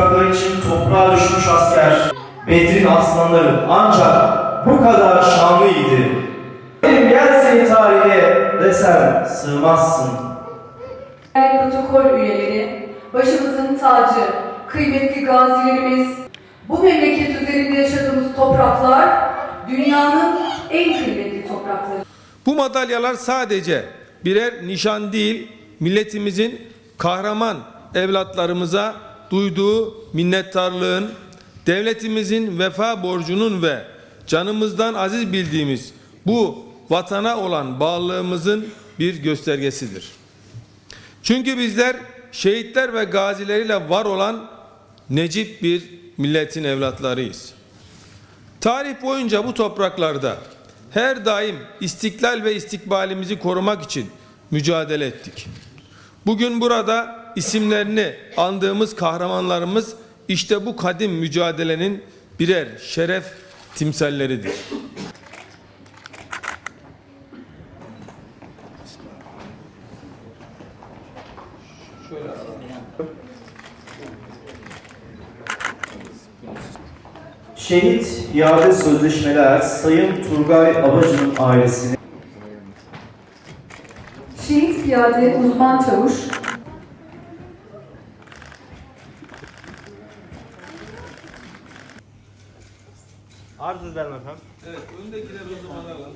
toprakları için toprağa düşmüş asker. Bedrin aslanları ancak bu kadar şanlıydı. Benim gel seni tarihe desem sığmazsın. Protokol üyeleri, başımızın tacı, kıymetli gazilerimiz, bu memleket üzerinde yaşadığımız topraklar dünyanın en kıymetli toprakları. Bu madalyalar sadece birer nişan değil, milletimizin kahraman evlatlarımıza duyduğu minnettarlığın, devletimizin vefa borcunun ve canımızdan aziz bildiğimiz bu vatana olan bağlılığımızın bir göstergesidir. Çünkü bizler şehitler ve gazileriyle var olan necip bir milletin evlatlarıyız. Tarih boyunca bu topraklarda her daim istiklal ve istikbalimizi korumak için mücadele ettik. Bugün burada isimlerini andığımız kahramanlarımız işte bu kadim mücadelenin birer şeref timsalleridir. Şehit iade sözleşmeler Sayın Turgay Abacı'nın ailesine Şehit piyade uzman çavuş, Arz ederim efendim. Evet, öndekiler o zaman alalım.